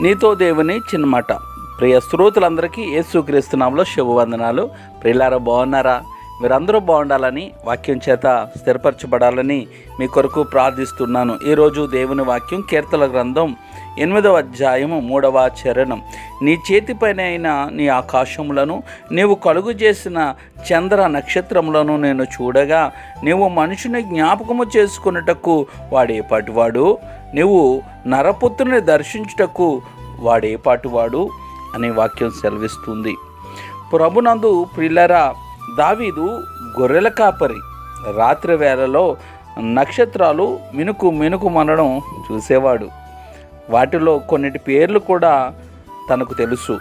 నీతో దేవుని చిన్నమాట. ప్రియ శ్రోతులందరికీ యేసుక్రీస్తునామలో శుభవందనాలు. ప్రియులారా బాగున్నారా? మీరందరూ బాగుండాలని వాక్యం చేత స్థిరపరచబడాలని మీ కొరకు ప్రార్థిస్తున్నాను. ఈరోజు దేవుని వాక్యం కీర్తల గ్రంథం ఎనిమిదవ అధ్యాయము మూడవ చరణం. నీ చేతిపైన అయిన నీ ఆకాశములను నీవు కలుగు చేసిన చంద్ర నక్షత్రములను నేను చూడగా నీవు మనుషుని జ్ఞాపకము చేసుకున్నటకు వాడేపాటివాడు. నీవు నరపుత్రుని దర్శించుటకు వాడేపాటివాడు అనే వాక్యం సెలవిస్తుంది. ప్రభునందు ప్రిల్లరా దావీదు గొర్రెల కాపరి. రాత్రి వేళలో నక్షత్రాలు మినుకు మినుకు మనడం చూసేవాడు. వాటిలో కొన్నిటి పేర్లు కూడా తనకు తెలుసు.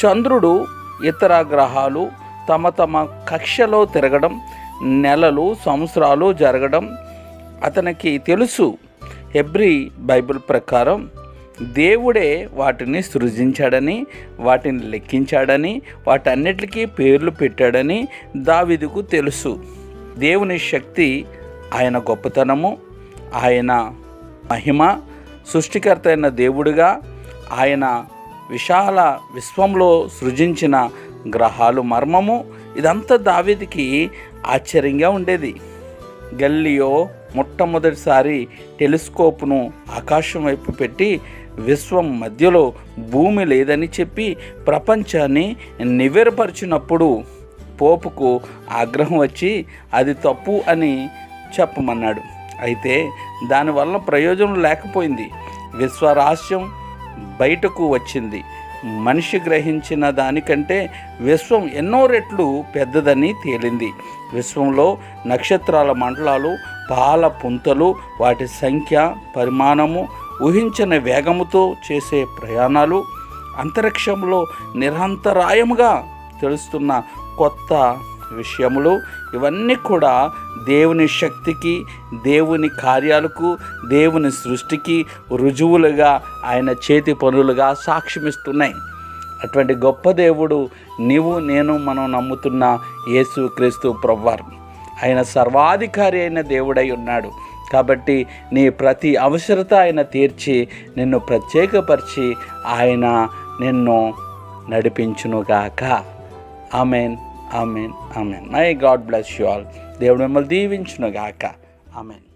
చంద్రుడు ఇతర గ్రహాలు తమ తమ కక్షలో తిరగడం నెలలు సంవత్సరాలు జరగడం అతనికి తెలుసు. ఎబ్రి బైబిల్ ప్రకారం దేవుడే వాటిని సృజించాడని వాటిని లెక్కించాడని వాటన్నిటికీ పేర్లు పెట్టాడని దావిదుకు తెలుసు. దేవుని శక్తి ఆయన గొప్పతనము ఆయన మహిమ సృష్టికర్త అయిన దేవుడిగా ఆయన విశాల విశ్వంలో సృజించిన గ్రహాలు మర్మము. ఇదంతా దావీదికి ఆశ్చర్యంగా ఉండేది. గల్లియో మొట్టమొదటిసారి టెలిస్కోప్ను ఆకాశం వైపు పెట్టి విశ్వం మధ్యలో భూమి లేదని చెప్పి ప్రపంచాన్ని నివేరపరిచినప్పుడు పోపుకు ఆగ్రహం వచ్చి అది తప్పు అని చెప్పమన్నాడు. అయితే దానివల్ల ప్రయోజనం లేకపోయింది. విశ్వరహస్యం బయటకు వచ్చింది. మనిషి గ్రహించిన దానికంటే విశ్వం ఎన్నో రెట్లు పెద్దదని తేలింది. విశ్వంలో నక్షత్రాల మండలాలు పాల పుంతలు వాటి సంఖ్య పరిమాణము ఊహించని వేగముతో చేసే ప్రయాణాలు అంతరిక్షంలో నిరంతరాయముగా తెలుస్తున్న కొత్త విషయములు. ఇవన్నీ కూడా దేవుని శక్తికి దేవుని కార్యాలకు దేవుని సృష్టికి రుజువులుగా ఆయన చేతి పనులుగా సాక్ష్యమిస్తున్నాయి. అటువంటి గొప్ప దేవుడు నీవు నేను మనం నమ్ముతున్న యేసు క్రీస్తు ప్రవ్వారు ఆయన సర్వాధికారి అయిన దేవుడై ఉన్నాడు. కాబట్టి నీ ప్రతి అవసరత ఆయన తీర్చి నిన్ను ప్రత్యేకపరిచి ఆయన నిన్ను నడిపించునుగాక. Amen amen amen. May God bless you all. దేవుడు మిమ్మల్ని దీవించునుగాక. ఆమెన్.